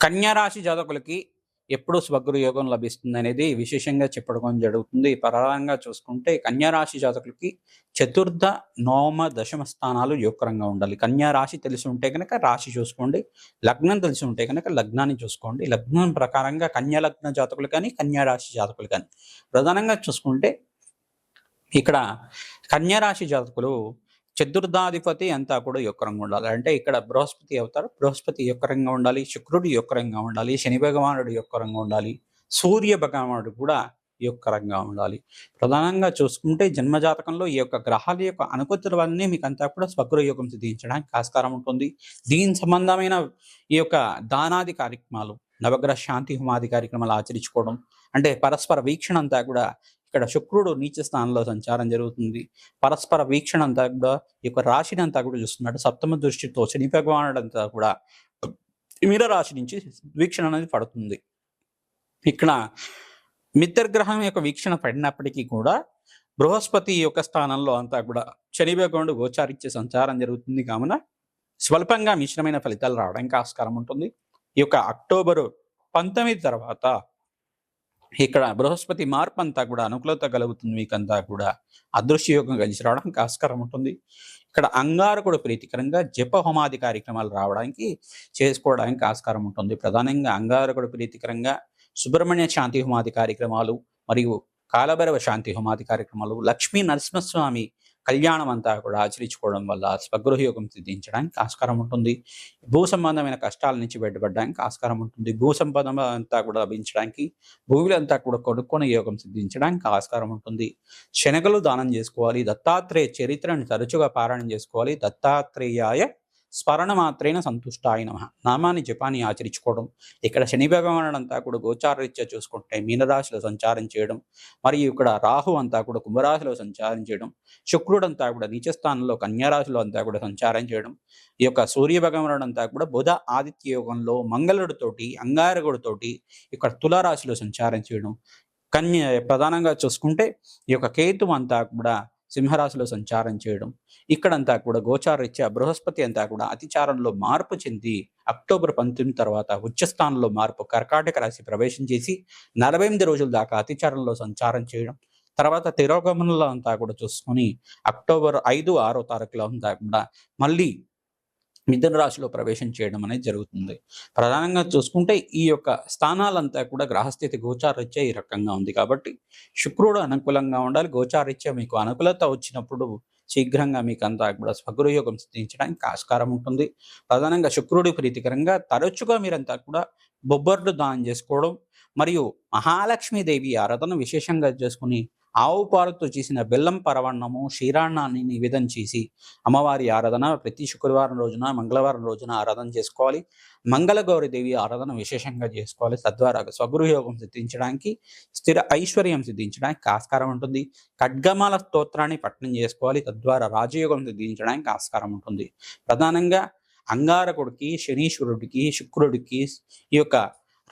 కన్యారాశి జాతకులకి ఎప్పుడు స్వగృహ యోగం లభిస్తుంది అనేది విశేషంగా చెప్పడం జరుగుతుంది. పరంగా చూసుకుంటే కన్యారాశి జాతకులకి చతుర్థ నవమ దశమ స్థానాలు యోగకరంగా ఉండాలి. కన్యారాశి తెలిసి ఉంటే కనుక రాశి చూసుకోండి. లగ్నం తెలిసి ఉంటే కనుక లగ్నాన్ని చూసుకోండి. లగ్నం ప్రకారంగా కన్యా లగ్న జాతకులు కానీ కన్యారాశి జాతకులు కానీ. ప్రధానంగా చూసుకుంటే ఇక్కడ కన్యారాశి జాతకులు చతుర్థాధిపతి అంతా కూడా యొక్కరంగా ఉండాలి. అంటే ఇక్కడ బృహస్పతి అవుతారు బృహస్పతి యొక్కరంగా ఉండాలి శుక్రుడు యొక్కరంగా ఉండాలి శని భగవానుడు యొక్కరంగా ఉండాలి సూర్య భగవానుడు కూడా యొక్కరంగా ఉండాలి. ప్రధానంగా చూసుకుంటే జన్మజాతకంలో ఈ యొక్క గ్రహాల యొక్క అనుకూలతలన్నీ మీకు అంతా కూడా స్వగృహయోగం సిద్ధించడానికి ఆస్కారం ఉంటుంది. దీని సంబంధమైన ఈ యొక్క దానాది కార్యక్రమాలు నవగ్రహ శాంతి హోమాది కార్యక్రమాలు ఆచరించుకోవడం అంటే పరస్పర వీక్షణ అంతా కూడా ఇక్కడ శుక్రుడు నీచ స్థానంలో సంచారం జరుగుతుంది. పరస్పర వీక్షణ అంతా కూడా ఈ యొక్క రాశిని అంతా కూడా చూస్తున్నాడు సప్తమ దృష్టితో శని భగవానుడు అంతా కూడా మీర రాశి నుంచి వీక్షణ అనేది పడుతుంది. ఇక్కడ మిత్రగ్రహం యొక్క వీక్షణ పడినప్పటికీ కూడా బృహస్పతి యొక్క స్థానంలో అంతా కూడా శని భగవానుడు గోచారిచ్చే సంచారం జరుగుతుంది కావున స్వల్పంగా మిశ్రమైన ఫలితాలు రావడానికి ఆస్కారం ఉంటుంది. ఈ యొక్క అక్టోబరు పంతొమ్మిది తర్వాత ఇక్కడ బృహస్పతి మార్పు అంతా కూడా అనుకూలత కలుగుతుంది మీకంతా కూడా. అదృశ్యయోగం కలిసి రావడానికి ఆస్కారం ఉంటుంది. ఇక్కడ అంగారకుడు ప్రీతికరంగా జప హోమాది కార్యక్రమాలు రావడానికి చేసుకోవడానికి ఆస్కారం ఉంటుంది. ప్రధానంగా అంగారకుడు ప్రీతికరంగా సుబ్రహ్మణ్య శాంతి హోమాది కార్యక్రమాలు మరియు కాలభైరవ శాంతి హోమాది కార్యక్రమాలు లక్ష్మీ నరసింహస్వామి కళ్యాణం అంతా కూడా ఆచరించుకోవడం వల్ల స్వగృహ యోగం సిద్ధించడానికి ఆస్కారం ఉంటుంది. భూ సంబంధమైన కష్టాల నుంచి బయటపడడానికి ఆస్కారం ఉంటుంది. భూ సంబంధం అంతా కూడా లభించడానికి భూములంతా కూడా కొనుక్కొని యోగం సిద్ధించడానికి ఆస్కారం ఉంటుంది. శనగలు దానం చేసుకోవాలి దత్తాత్రేయ చరిత్రను తరచుగా పారాయణం చేసుకోవాలి. దత్తాత్రేయాయ స్మరణ మాత్రేన సంతుష్టాయ నమ. నామాన్ని జపాన్ని ఆచరించుకోవడం ఇక్కడ శని భగవానుడు అంతా కూడా గోచారరీత్యా చూసుకుంటే మీనరాశిలో సంచారం చేయడం మరియు ఇక్కడ రాహు అంతా కూడా కుంభరాశిలో సంచారం చేయడం శుక్రుడు అంతా కూడా నీచస్థానంలో కన్యారాశిలో అంతా కూడా సంచారం చేయడం ఈ యొక్క సూర్య భగవానుడు అంతా కూడా బుధ ఆదిత్య యోగంలో మంగళుడితోటి అంగారగుడితోటి ఇక్కడ తులారాశిలో సంచారం చేయడం. కన్య ప్రధానంగా చూసుకుంటే ఈ యొక్క కేతు అంతా కూడా సింహరాశిలో సంచారం చేయడం. ఇక్కడంతా కూడా గోచారరీత్యా బృహస్పతి అంతా కూడా అతిచారంలో మార్పు చెంది అక్టోబర్ పంతొమ్మిది తర్వాత ఉచ్చస్థానంలో మార్పు కర్కాటక రాశి ప్రవేశం చేసి నలభై ఎనిమిది రోజుల దాకా అతిచారంలో సంచారం చేయడం. తర్వాత తిరోగమనంలో అంతా కూడా చూసుకొని అక్టోబర్ ఐదు ఆరో తారీఖులో అంతా కూడా మళ్ళీ మిథున రాశిలో ప్రవేశం చేయడం అనేది జరుగుతుంది. ప్రధానంగా చూసుకుంటే ఈ యొక్క స్థానాలంతా కూడా గ్రహస్థితి గోచారీత్యా ఈ రకంగా ఉంది కాబట్టి శుక్రుడు అనుకూలంగా ఉండాలి గోచారీత్యా మీకు అనుకూలత వచ్చినప్పుడు శీఘ్రంగా మీకు అంతా కూడా స్వగృహయోగం సిద్ధించడానికి ఆస్కారం ఉంటుంది. ప్రధానంగా శుక్రుడి ప్రీతికరంగా తరచుగా మీరంతా కూడా బొబ్బర్లు దానం చేసుకోవడం మరియు మహాలక్ష్మీదేవి ఆరాధన విశేషంగా చేసుకుని ఆవు పాలతో చేసిన బెల్లం పరవన్నము క్షీరాన్నాన్ని నివేదన చేసి అమ్మవారి ఆరాధన ప్రతి శుక్రవారం రోజున మంగళవారం రోజున ఆరాధన చేసుకోవాలి. మంగళగౌరి దేవి ఆరాధన విశేషంగా చేసుకోవాలి. తద్వారా స్వగృహయోగం సిద్ధించడానికి స్థిర ఐశ్వర్యం సిద్ధించడానికి ఆస్కారం ఉంటుంది. ఖడ్గమాల స్తోత్రాన్ని పట్టణం చేసుకోవాలి. తద్వారా రాజయోగం సిద్ధించడానికి ఆస్కారం ఉంటుంది. ప్రధానంగా అంగారకుడికి శనీశ్వరుడికి శుక్రుడికి ఈ యొక్క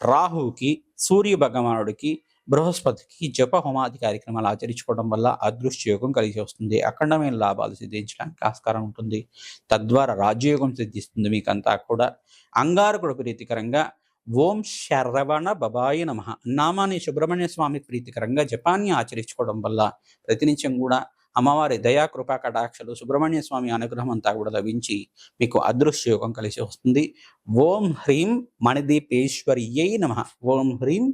రాహువుకి సూర్య భగవానుడికి బృహస్పతికి జప హోమాది కార్యక్రమాలు ఆచరించుకోవడం వల్ల అదృష్టయోగం కలిసి వస్తుంది. అఖండమైన లాభాలు సిద్ధించడానికి ఆస్కారం ఉంటుంది. తద్వారా రాజ్యయోగం సిద్ధిస్తుంది. మీకంతా కూడా అంగారకుడు ప్రీతికరంగా ఓం శరవణ బబాయి నమ. నామాన్ని సుబ్రహ్మణ్య స్వామి ప్రీతికరంగా జపాన్ని ఆచరించుకోవడం వల్ల ప్రతినిత్యం కూడా అమ్మవారి దయా కృపా కటాక్షలు సుబ్రహ్మణ్య స్వామి అనుగ్రహం అంతా కూడా లభించి మీకు అదృశ్య యోగం కలిసి వస్తుంది. ఓం హ్రీం మణిదీపేశ్వర్యై నమ. ఓం హ్రీం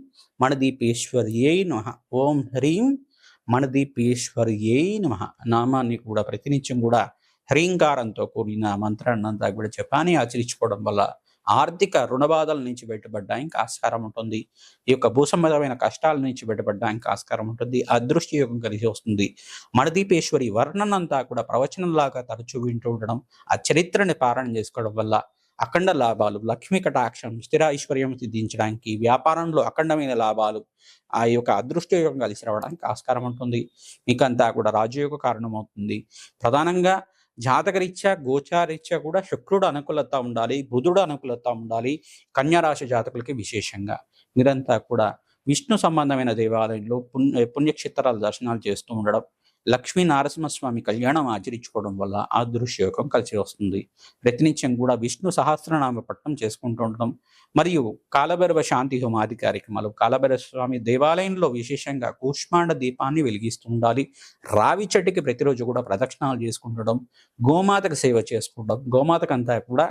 మణిదీపేశ్వర్యై నమ. ఓం హ్రీం మణిదీపేశ్వర్యై నమ. నామాన్ని కూడా ప్రతినిత్యం కూడా హ్రీంకారంతో కూడిన మంత్రాన్ని అంతా కూడా జపాన్ని ఆచరించుకోవడం వల్ల ఆర్థిక రుణబాధల నుంచి బయటపడడానికి ఆస్కారం ఉంటుంది. ఈ యొక్క భూసంబంధమైన కష్టాల నుంచి బయటపడడానికి ఆస్కారం ఉంటుంది. అదృష్టి యోగం కలిసి వస్తుంది. మణదీపేశ్వరి వర్ణనంతా కూడా ప్రవచనంలాగా తరచూ వింటూ ఉండడం ఆ చరిత్రని పారాయణ చేసుకోవడం వల్ల అఖండ లాభాలు లక్ష్మీ కటాక్షం స్థిర ఐశ్వర్యం సిద్ధించడానికి వ్యాపారంలో అఖండమైన లాభాలు ఆ యొక్క అదృష్టయోగం కలిసి రావడానికి ఆస్కారం ఉంటుంది. మీకంతా కూడా రాజయోగ కారణమవుతుంది. ప్రధానంగా జాతకరీత్యా గోచారీత్యా కూడా శుక్రుడు అనుకూలత ఉండాలి బుధుడు అనుకూలత ఉండాలి కన్యారాశి జాతకులకి విశేషంగా. మీరంతా కూడా విష్ణు సంబంధమైన దేవాలయంలో పుణ్య పుణ్యక్షేత్రాల దర్శనాలు చేస్తూ ఉండడం లక్ష్మీ నారసింహస్వామి కళ్యాణం ఆచరించుకోవడం వల్ల ఆ దృశ్యయోగం కలిసి వస్తుంది. ప్రతినిత్యం కూడా విష్ణు సహస్రనామ పట్టణం చేసుకుంటూ ఉండడం మరియు కాలభైరవ శాంతి హోమాది కార్యక్రమాలు కాలభైరవ స్వామి దేవాలయంలో విశేషంగా కూష్మాండ దీపాన్ని వెలిగిస్తూ ఉండాలి. రావి చెట్టుకి ప్రతిరోజు కూడా ప్రదక్షిణాలు చేసుకుంటడం గోమాతకు సేవ చేసుకోవడం గోమాతకంతా కూడా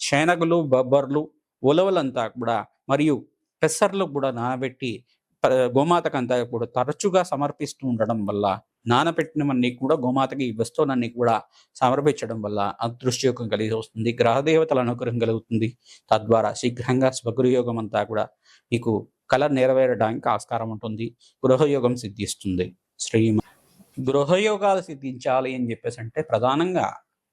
శనగలు బొబ్బర్లు ఉలవలంతా కూడా మరియు పెసర్లు కూడా నానబెట్టి గోమాతకంతా కూడా తరచుగా సమర్పిస్తూ ఉండడం వల్ల నానబెట్టినవన్నీ కూడా గోమాతకి ఈ వస్తువులన్నీ కూడా సమర్పించడం వల్ల అదృష్టయోగం కలిగి వస్తుంది గ్రహదేవతల అనుగ్రహం కలుగుతుంది. తద్వారా శీఘ్రంగా స్వగృహయోగం అంతా కూడా మీకు కళ నెరవేరడానికి ఆస్కారం ఉంటుంది గృహయోగం సిద్ధిస్తుంది. శ్రీ గృహయోగాలు సిద్ధించాలి అని చెప్పేసి అంటే ప్రధానంగా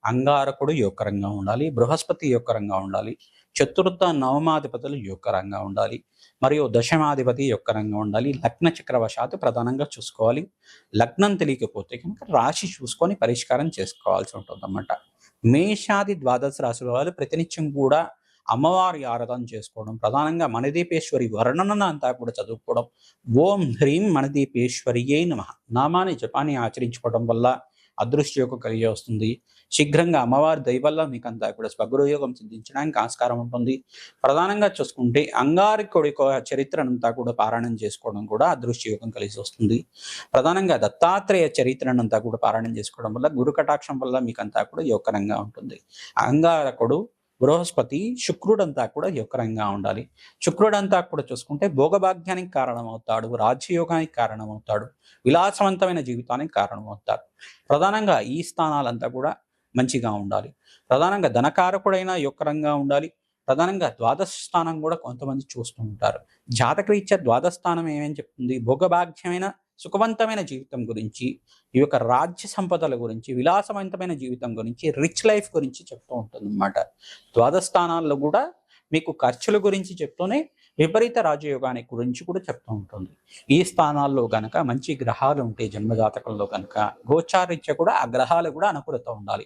అంగారకుడు యోగకరంగా ఉండాలి బృహస్పతి యోగకరంగా ఉండాలి చతుర్థ నవమాధిపతులు యోగకరంగా ఉండాలి. మరియు దశమాధిపతి రంగం ఉండాలి. లగ్న చక్రవశాత్తు ప్రధానంగా చూసుకోవాలి. లగ్నం తెలియకపోతే కనుక రాశి చూసుకొని పరిష్కారం చేసుకోవాల్సి ఉంటుంది అన్నమాట మేషాది ద్వాదశ రాశుల వాళ్ళు ప్రతినిత్యం కూడా అమ్మవారి ఆరాధన చేసుకోవడం ప్రధానంగా మణిదీపేశ్వరి వర్ణన అంతా కూడా చదువుకోవడం ఓం హ్రీం మణిదీపేశ్వరియే నమ నామాన్ని జపాన్ని ఆచరించుకోవడం వల్ల అదృష్టయోగం కలిగి వస్తుంది. శీఘ్రంగా అమ్మవారి దైవల్ల మీకు అంతా కూడా స్వగృహయోగం సిద్ధించడానికి ఆస్కారం ఉంటుంది. ప్రధానంగా చూసుకుంటే అంగారికుడి చరిత్రనంతా కూడా పారాయణం చేసుకోవడం కూడా అదృష్టయోగం కలిసి వస్తుంది. ప్రధానంగా దత్తాత్రేయ చరిత్రనంతా కూడా పారాయణం చేసుకోవడం వల్ల గురు కటాక్షం వల్ల మీకు అంతా కూడా యోగకరంగా ఉంటుంది. అంగారకుడు బృహస్పతి శుక్రుడంతా కూడా యోగకరంగా ఉండాలి. శుక్రుడంతా కూడా చూసుకుంటే భోగభాగ్యానికి కారణమవుతాడు రాజ్యయోగానికి కారణమవుతాడు విలాసవంతమైన జీవితానికి కారణమవుతాడు. ప్రధానంగా ఈ స్థానాలంతా కూడా మంచిగా ఉండాలి. ప్రధానంగా ధనకారకుడైన యొక్కరంగా ఉండాలి. ప్రధానంగా ద్వాదశ స్థానం కూడా కొంతమంది చూస్తూ ఉంటారు. జాతకరీత్యా ద్వాదశ స్థానం ఏమని చెప్తుంది? భోగభాగ్యమైన సుఖవంతమైన జీవితం గురించి ఈ యొక్క రాజ్య సంపదల గురించి విలాసవంతమైన జీవితం గురించి రిచ్ లైఫ్ గురించి చెప్తూ ఉంటుంది అన్నమాట ద్వాదశ స్థానాల్లో కూడా మీకు ఖర్చుల గురించి చెప్తూనే విపరీత రాజయోగానికి గురించి కూడా చెప్తూ ఉంటుంది. ఈ స్థానాల్లో గనక మంచి గ్రహాలు ఉంటే జన్మజాతకంలో కనుక గోచారీత్య కూడా ఆ గ్రహాలు కూడా అనుకూలత ఉండాలి.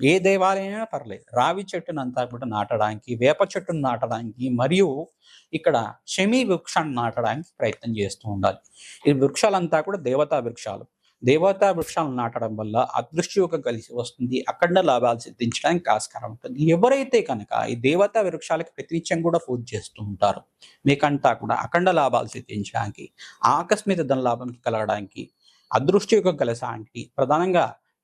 ఏ దేవాలయమైనా పర్లేదు. రావి చెట్టును అంతా కూడా నాటడానికి వేప చెట్టును నాటడానికి మరియు ఇక్కడ షమి వృక్షాన్ని నాటడానికి ప్రయత్నం చేస్తూ ఉండాలి. ఈ వృక్షాలంతా కూడా దేవతా వృక్షాలు. దేవతా వృక్షాలను నాటడం వల్ల అదృష్టి యొక్క కలిసి వస్తుంది. అఖండ లాభాలు సిద్ధించడానికి ఆస్కారం ఉంటుంది. ఎవరైతే కనుక ఈ దేవతా వృక్షాలకి ప్రతినిత్యం కూడా పూజ చేస్తూ ఉంటారు మీకంతా కూడా అఖండ లాభాలు సిద్ధించడానికి ఆకస్మిక ధన లాభం కలగడానికి అదృష్టి యొక్క కలసానికి ప్రధానంగా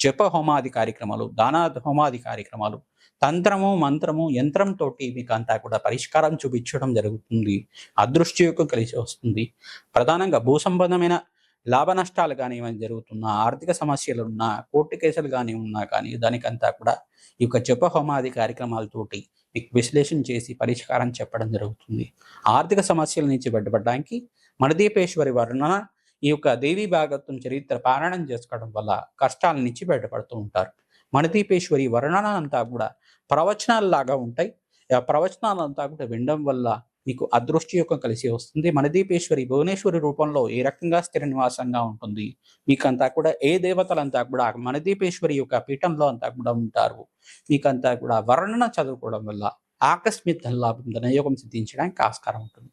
జప హోమాది కార్యక్రమాలు దాన హోమాది కార్యక్రమాలు తంత్రము మంత్రము యంత్రంతో మీకు అంతా కూడా పరిష్కారం చూపించడం జరుగుతుంది. అదృష్టయోగం కలిసి వస్తుంది. ప్రధానంగా భూ సంబంధమైన లాభ నష్టాలు కానీ ఏమైనా జరుగుతున్నా ఆర్థిక సమస్యలు ఉన్నా కోర్టు కేసులు కానీ ఉన్నా కానీ దానికంతా కూడా ఈ యొక్క జప హోమాది కార్యక్రమాలతోటి మీకు విశ్లేషణ చేసి పరిష్కారం చెప్పడం జరుగుతుంది. ఆర్థిక సమస్యల నుంచి బయటపడడానికి మణదీపేశ్వరి వర్ణన ఈ యొక్క దేవి భాగత్వం చరిత్ర పారాయణం చేసుకోవడం వల్ల కష్టాల నుంచి బయటపడుతూ ఉంటారు. మణిదీపేశ్వరి వర్ణన అంతా కూడా ప్రవచనాలు లాగా ఉంటాయి. ఆ ప్రవచనాలంతా కూడా వినడం వల్ల మీకు అదృష్టి యొక్క కలిసి వస్తుంది. మణిదీపేశ్వరి భువనేశ్వరి రూపంలో ఏ రకంగా స్థిర నివాసంగా ఉంటుంది? మీకంతా కూడా ఏ దేవతలంతా కూడా మణిదీపేశ్వరి యొక్క పీఠంలో అంతా కూడా ఉంటారు. మీకంతా కూడా వర్ణన చదువుకోవడం వల్ల ఆకస్మిక ధనలాభం ధనయోగం సిద్ధించడానికి ఆస్కారం ఉంటుంది.